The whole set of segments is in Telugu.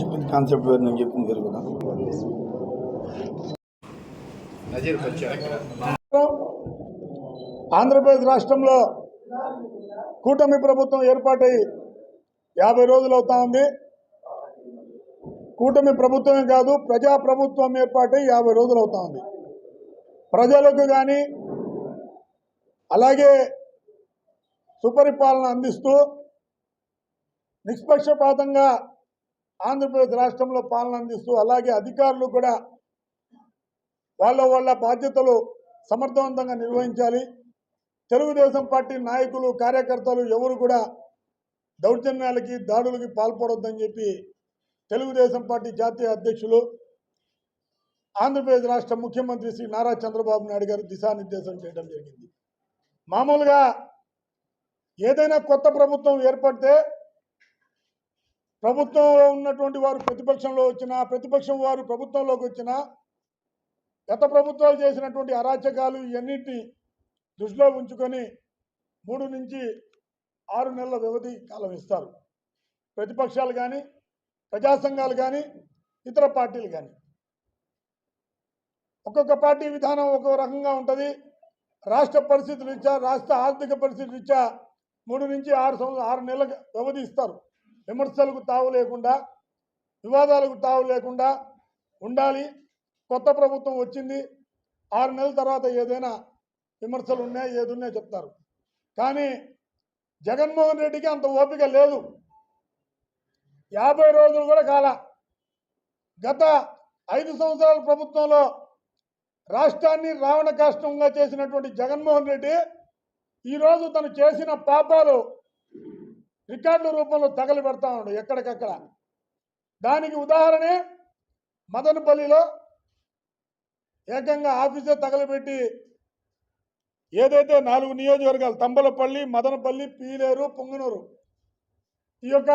చెప్పింది కాన్సెప్ట్ వేరు నేను చెప్పింది వేరు కదా. ఆంధ్రప్రదేశ్ రాష్ట్రంలో కూటమి ప్రభుత్వం ఏర్పాటై యాభై రోజులు అవుతా ఉంది. కూటమి ప్రభుత్వమే కాదు ప్రజా ప్రభుత్వం ఏర్పాటై యాభై రోజులు అవుతా ఉంది. ప్రజలకు కానీ అలాగే సుపరిపాలన అందిస్తూ నిష్పక్షపాతంగా ఆంధ్రప్రదేశ్ రాష్ట్రంలో పాలన అందిస్తూ అలాగే అధికారులు కూడా వాళ్ళ వాళ్ళ బాధ్యతలు సమర్థవంతంగా నిర్వహించాలి. తెలుగుదేశం పార్టీ నాయకులు కార్యకర్తలు ఎవరు కూడా దౌర్జన్యాలకి దాడులకి పాల్పడొద్దని చెప్పి తెలుగుదేశం పార్టీ జాతీయ అధ్యక్షులు ఆంధ్రప్రదేశ్ రాష్ట్ర ముఖ్యమంత్రి శ్రీ నారా చంద్రబాబు నాయుడు గారు దిశానిర్దేశం చేయడం జరిగింది. మామూలుగా ఏదైనా కొత్త ప్రభుత్వం ఏర్పడితే ప్రభుత్వంలో ఉన్నటువంటి వారు ప్రతిపక్షంలో వచ్చినా ప్రతిపక్షం వారు ప్రభుత్వంలోకి వచ్చినా గత ప్రభుత్వాలు చేసినటువంటి అరాచకాలు ఇవన్నిటిని దృష్టిలో ఉంచుకొని మూడు నుంచి ఆరు నెలల వ్యవధి కాలం ఇస్తారు. ప్రతిపక్షాలు కానీ ప్రజా సంఘాలు కానీ ఇతర పార్టీలు కానీ ఒక్కొక్క పార్టీ విధానం ఒక్కొక్క రకంగా ఉంటుంది. రాష్ట్ర పరిస్థితులు ఇచ్చా రాష్ట్ర ఆర్థిక పరిస్థితులు రీత్యా మూడు నుంచి ఆరు సంవత్సరం ఆరు నెలల వ్యవధి ఇస్తారు. విమర్శలకు తావు లేకుండా వివాదాలకు తావు లేకుండా ఉండాలి. కొత్త ప్రభుత్వం వచ్చింది. ఆరు నెలల తర్వాత ఏదైనా విమర్శలు ఉన్నాయి? ఏది చెప్తారు. కానీ జగన్మోహన్ రెడ్డికి అంత ఓపిక లేదు. యాభై రోజులు కూడా కాల. గత ఐదు సంవత్సరాల ప్రభుత్వంలో రాష్ట్రాన్ని రావణ కాష్టంగా చేసినటువంటి జగన్మోహన్ రెడ్డి ఈరోజు తను చేసిన పాపాలు రికార్డుల రూపంలో తగలి పెడతా ఉన్నాడు ఎక్కడికక్కడ. దానికి ఉదాహరణే మదనపల్లిలో ఏకంగా ఆఫీసే తగలబెట్టి ఏదైతే నాలుగు నియోజకవర్గాలు తంబలపల్లి మదనపల్లి పీలేరు పొంగనూరు ఈ యొక్క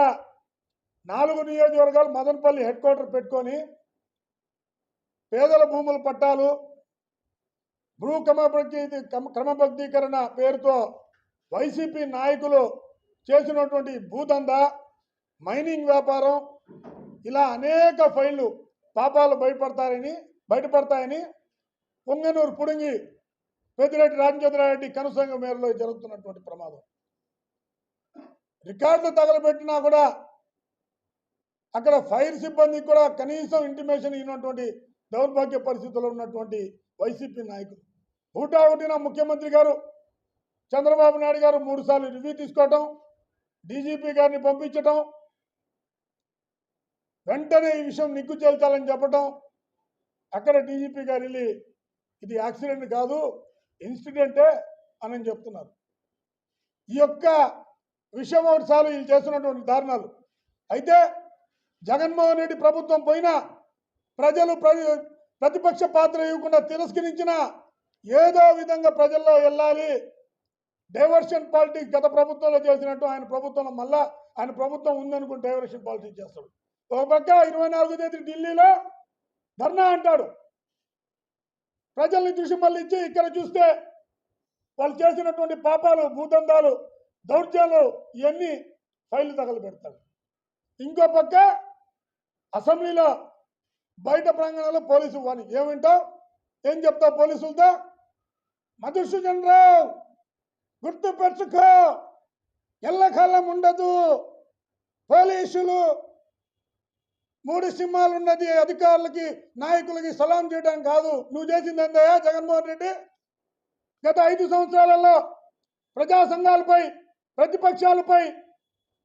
నాలుగు నియోజకవర్గాలు మదనపల్లి హెడ్ క్వార్టర్ పెట్టుకొని పేదల భూముల పట్టాలు భూ క్రమబద్ధీ క్రమబద్ధీకరణ పేరుతో వైసీపీ నాయకులు చేసినటువంటి భూదంద మైనింగ్ వ్యాపారం ఇలా అనేక ఫైళ్ళు పాపాలు బయటపడతారని బయటపడతాయని పొంగనూరు పుడుంగి పెద్దిరెడ్డి రామచంద్రారెడ్డి కనుసంగ మేరలో జరుగుతున్నటువంటి ప్రమాదం. రికార్డులు తగలబెట్టినా కూడా అక్కడ ఫైర్ సిబ్బందికి కూడా కనీసం ఇంటిమేషన్ ఇవ్వనటువంటి దౌర్భాగ్య పరిస్థితుల్లో ఉన్నటువంటి వైసీపీ నాయకులు. హుటాహుటిన ముఖ్యమంత్రి గారు చంద్రబాబు నాయుడు గారు మూడు సార్లు రివ్యూ తీసుకోవటం డీజీపీ గారిని పంపించటం వెంటనే ఈ విషయం నిగ్గు చేల్చాలని చెప్పటం అక్కడ డీజీపీ గారు వెళ్ళి ఇది యాక్సిడెంట్ కాదు ఇన్సిడెంటే అని చెప్తున్నారు. ఈ యొక్క విషయం ఒకటిసార్లు వీళ్ళు చేస్తున్నటువంటి దారుణాలు. అయితే జగన్మోహన్ రెడ్డి ప్రభుత్వం పోయినా ప్రజలు ప్ర- ప్రతిపక్ష పాత్ర ఇవ్వకుండా తిరస్కరించిన ఏదో విధంగా ప్రజల్లో వెళ్ళాలి డైవర్షన్ పాలిటిక్స్ గత ప్రభుత్వంలో చేసినట్టు ఆయన ప్రభుత్వంలో మళ్ళా ఆయన ప్రభుత్వం ఉందనుకుని డైవర్షన్ పాలిటిక్స్ చేస్తాడు. ఒక పక్క ఇరవై నాలుగో తేదీ ఢిల్లీలో ధర్నా అంటాడు. ప్రజల్ని చూసి మళ్ళీ ఇచ్చి ఇక్కడ చూస్తే వాళ్ళు చేసినటువంటి పాపాలు భూదందాలు దౌర్జాలు ఇవన్నీ ఫైల్ తగలు పెడతాడు. ఇంకో పక్క అసెంబ్లీలో బయట ప్రాంగణంలో పోలీసు వాణి ఏమింటావు? ఏం చెప్తావు పోలీసులతో? మధుసూదన్ రావు! గుర్తుపెట్టుకో ఎల్లకాలం ఉండదు. పోలీసులు మూడు సింహాలు ఉన్నది అధికారులకి నాయకులకి సలాం చేయడం కాదు. నువ్వు చేసింది ఏందయ్యా జగన్మోహన్ రెడ్డి? గత ఐదు సంవత్సరాలలో ప్రజా సంఘాలపై ప్రతిపక్షాలపై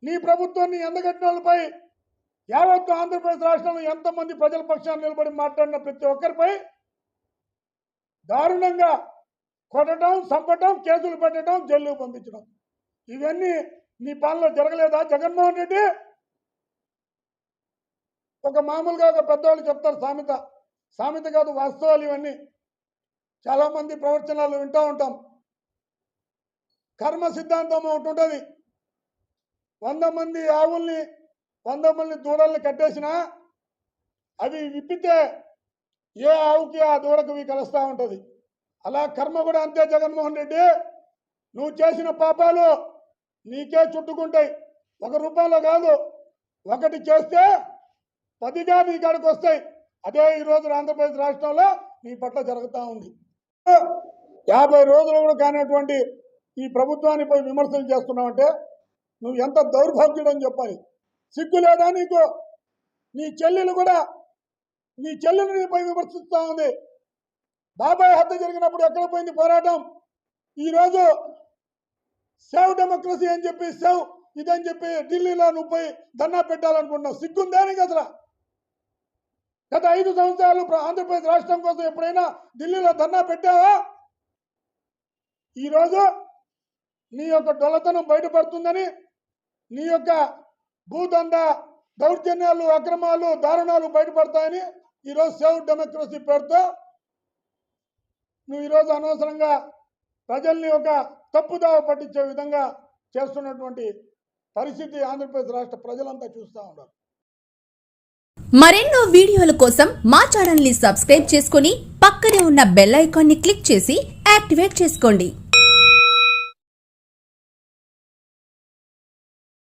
నీ ప్రభుత్వాన్ని ఎందగట్టిన వాళ్ళపై యావత్ ఆంధ్రప్రదేశ్ రాష్ట్రంలో ఎంతమంది ప్రజల పక్షాన్ని నిలబడి మాట్లాడిన ప్రతి ఒక్కరిపై దారుణంగా కొట్టడం చంపటం కేసులు పెట్టడం జైలు పంపించడం. ఇవన్నీ నీ పాలనలో జరగలేదా? జగన్మోహన్ రెడ్డి? ఒక మామూలుగా ఒక పెద్దవాళ్ళు చెప్తారు సామెత. సామెత కాదు వాస్తవాలు ఇవన్నీ. చాలా మంది ప్రవచనాలు వింటూ ఉంటాం. కర్మ సిద్ధాంతం ఒకటి ఉంటుంది. వంద మంది ఆవుల్ని వంద మంది దూడల్ని కట్టేసినా అవి విప్పితే ఏ ఆవుకి ఆ దూడకు కలుస్తూ ఉంటుంది. అలా కర్మ కూడా అంతే జగన్మోహన్ రెడ్డి. నువ్వు చేసిన పాపాలు నీకే చుట్టుకుంటాయి. ఒక రూపంలో కాదు. ఒకటి చేస్తే పదిగా నీ కాడికి వస్తాయి. అదే ఈరోజు ఆంధ్రప్రదేశ్ రాష్ట్రంలో నీ పట్ల జరుగుతూ ఉంది. యాభై రోజులు కూడా కానటువంటి ఈ ప్రభుత్వానిపై విమర్శలు చేస్తున్నావంటే నువ్వు ఎంత దౌర్భాగ్యుడని చెప్పాలి. సిగ్గు లేదా నీకు? నీ చెల్లెలు కూడా నీ చెల్లెలు నీపై విమర్శిస్తూ ఉంది. బాబాయ్ హత్య జరిగినప్పుడు ఎక్కడ పోయింది పోరాటం? ఈరోజు సేవ్ డెమోక్రసీ అని చెప్పి సేవ్ ఇదని చెప్పి ఢిల్లీలో నువ్వు పోయి ధర్నా పెట్టాలనుకుంటున్నావు. సిగ్గుందే నీకు అసలు? గత ఐదు సంవత్సరాలు ఆంధ్రప్రదేశ్ రాష్ట్రం కోసం ఎప్పుడైనా ఢిల్లీలో ధర్నా పెట్టావా? ఈరోజు నీ యొక్క డొల్లతనం బయటపడుతుందని నీ యొక్క భూదంద దౌర్జన్యాలు అక్రమాలు దారుణాలు బయటపడతాయని ఈరోజు సేవ్ డెమోక్రసీ పేరుతో నువ్వు ఈరోజు అనవసరంగా ప్రజల్ని ఒక తప్పుదావ పట్టించే విధంగా చేస్తున్నటువంటి పరిస్థితి ఆంధ్రప్రదేశ్ రాష్ట్ర ప్రజలంతా చూస్తూ ఉన్నారు. మరెన్నో వీడియోల కోసం మా ఛానల్ని సబ్స్క్రైబ్ చేసుకుని పక్కనే ఉన్న బెల్ ఐకాన్ని క్లిక్ చేసి యాక్టివేట్ చేసుకోండి.